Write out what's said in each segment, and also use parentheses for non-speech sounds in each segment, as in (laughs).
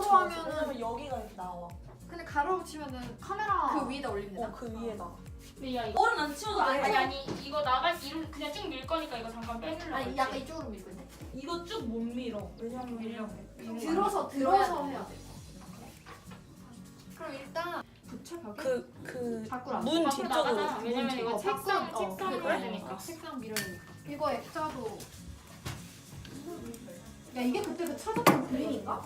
가로로 붙여서. 하면은 왜냐면 여기가 이렇게 나와. 근데 가로로 치면은 카메라 그 위에다 올리면 되나? 어, 그 위에다. 근데 야 이거 얼은 안 치워도 돼. 아니 아니 이거 나갈 때 이렇게 그냥 쭉 밀 거니까 이거 잠깐 빼주려고 아니 했지. 약간 이쪽으로 밀고 있네. 이거 쭉 못 밀어. 왜냐면 밀려고. 들어서 들어서 해야 돼. 그럼 일단 붙여 벽에 그, 그, 밖으로 안 문 밖으로 뒤쪽으로. 왜냐면 문 이거 뒤- 책상 어, 책상을 그래? 되니까. 책상 밀어야 되니까. 이거 액자도 야 이게 그때 그 찾았던 그림인가?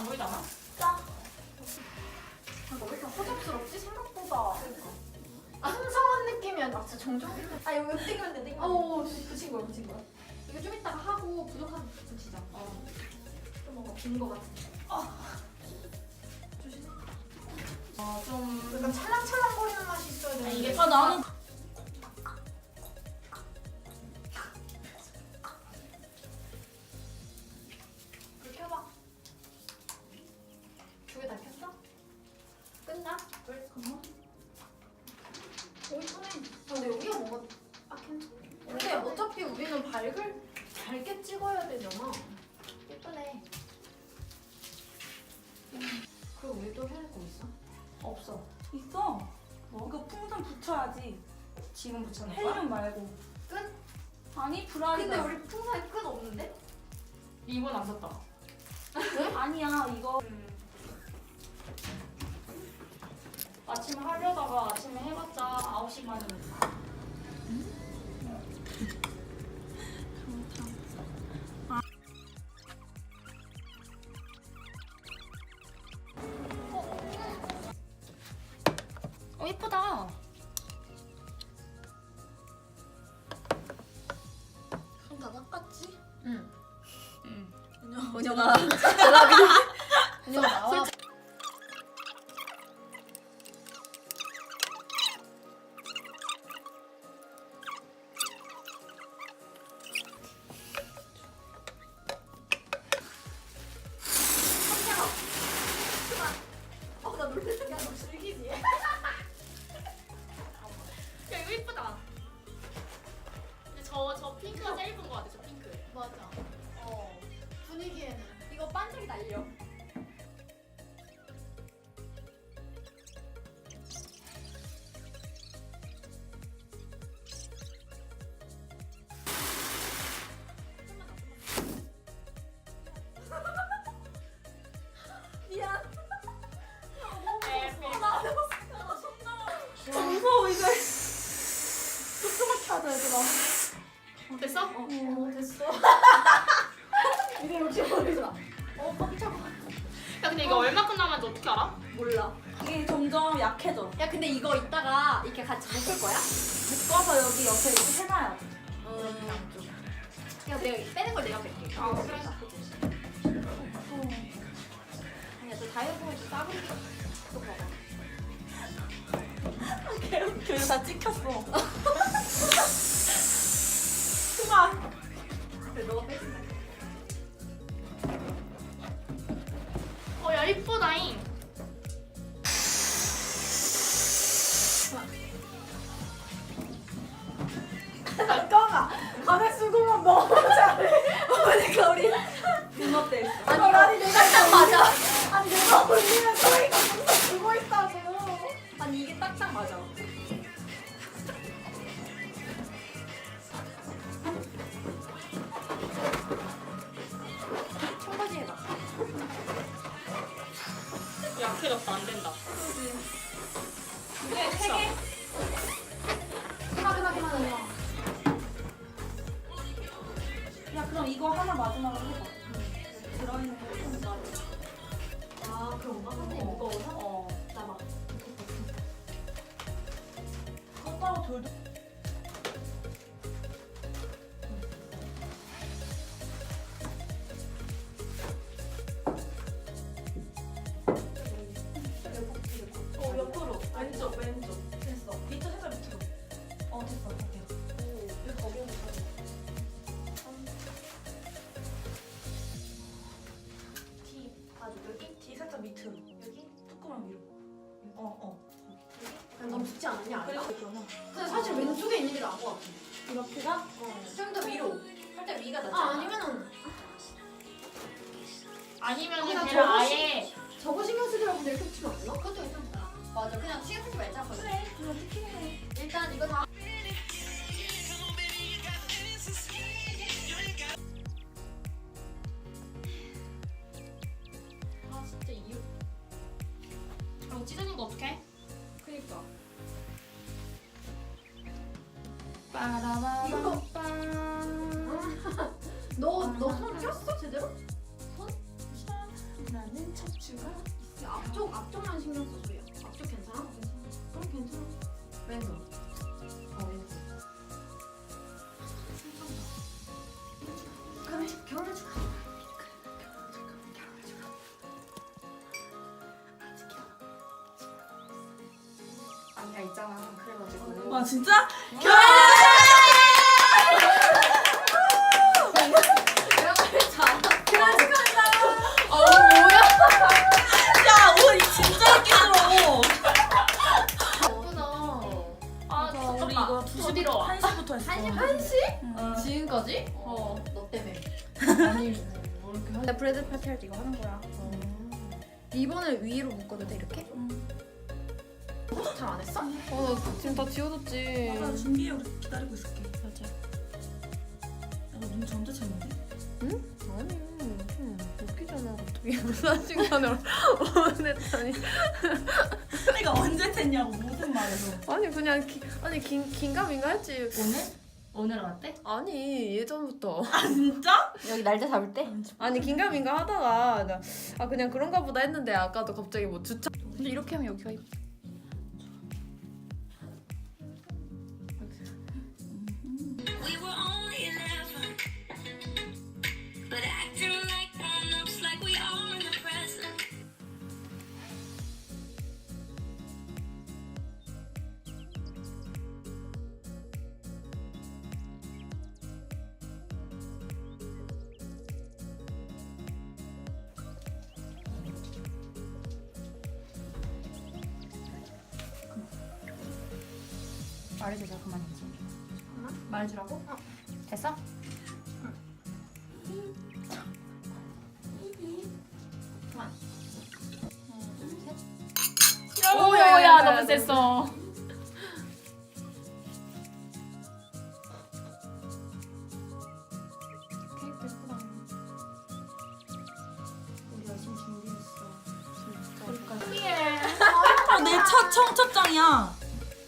안 보이잖아. 아, 왜 이렇게 허접스럽지? 생각보다. 아, 흥성한 느낌이 아니라 진짜 정정. 아, 여기 땡기면 돼, 어, 붙인 거야, 붙인 거야. 이거 좀 이따가 하고 부족하면 붙이자. 어. 좀 뭔가 긴거 같은데. 조심해. 어, 좀 약간 찰랑찰랑 거리는 맛이 있어야 되는데. 이게 아, 나는. 없어. 있어. 뭐? 이거 풍선 붙여야지. 지금 붙여놓은 거야? 헬륨 말고. 끝? 아니, 브라이드. 근데 우리 풍선에 끝 없는데? 이건 안 썼다. 아니야, 이거. 아침에 하려다가 아침에 해봤자 9시 반이니까. 은영아. 그냥 나와. (laughs) 이거 반짝이 날려. 미안. 아, 무서워, 이제. 조그맣게 하자, 얘들아. 됐어? 어, 됐어. (laughs) 몰라. 이게 점점 약해져. 야, 근데 이거 이따가 이렇게 같이 묶을 거야? 묶어서 여기 옆에 이렇게 해놔야 돼. 음. 야, 내가 빼는 걸 내가 뺄게. 아, 그래? 아니야, 너 다이어트에서 싸구리 또 봐봐. 걔다 찍혔어. (laughs) 꺼가. 가래 쓰고만 너무 잘해. 그러니까 우리 분노돼 있어. 아니, 아니, 내가 딱 맞아. 아니, 내가 올리면 저희가 주고 있다고. 아니, 이게 딱딱 맞아. 들어있는 거좀 나. 아, 그런가? 근데 무거워서? 어. 나봐. 컸다고 돌도. 어어 넌 붙지 않냐? 아니야? 사실 왼쪽에 있는 게 나은 것 같아. 이렇게가 어, 좀더 위로. 살짝 위가 낫지 아 아니면은. 아니면 그냥 걔를 저거 시- 아예 저거 신경 쓰더라고 근데 이렇게 붙이면 안 되나? 그것도 괜찮다. 맞아. 그냥 신경 쓰지 말자. 그래. 그냥 특히 빠라바밤. 너너손 꼈어 제대로? 나는 척추가 앞쪽 앞쪽만 신경 써줘요. 앞쪽 괜찮아? 그럼 괜찮아. 왼손 어 왼손 그래 결혼해 줄까? 아니야 있잖아 그래가지고 와 진짜? 내 1시부터 했어. 한시? 응. 지금까지? 어. 너 때문에. 아니 뭐 이렇게 하나 브레드 파티 할 때 이거 하는 거야. 이번에 위로 묶어도 돼 이렇게? 잘 안 했어? 어, 나 지금 다 지워졌지. 나 준비해 우리 기다리고 있을게. 맞아. 야너눈 전체 챘는데? 아니, 음, 웃기잖아. 어떻게 (laughs) 무슨 시간에 오냈다니. (laughs) 내가 언제 챘냐고 무슨 말해서. 아니 그냥 기, 아니 긴 긴가민가 했지. 오늘? 오늘 왔대? 아니 예전부터. 아 진짜? 여기 날짜 잡을 때? 아니 긴가민가 하다가 나, 아 그냥 그런가 보다 했는데 아까도 갑자기 뭐 주차. 근데 이렇게 하면 여기가 말해주자 그만 이제 말해주라고? 됐어? 오, 야, 야, 너무 셌어. 케이크 예쁘다. 우리 열심히 준비했어 어, 내첫 청첩장이야.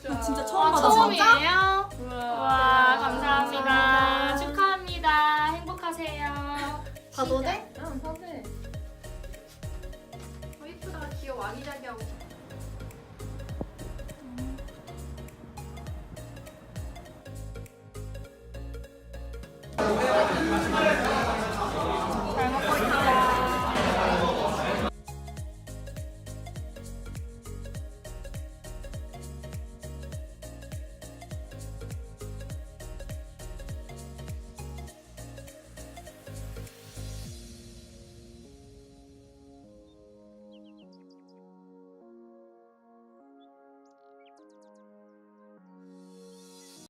나 진짜 처음 아, 받았어. 처음이에요? 와, 감사합니다. 축하합니다. 행복하세요. 봐도 돼? 응, 봐도 돼. 어, 이쁘다. 귀여워. 아기자기하고.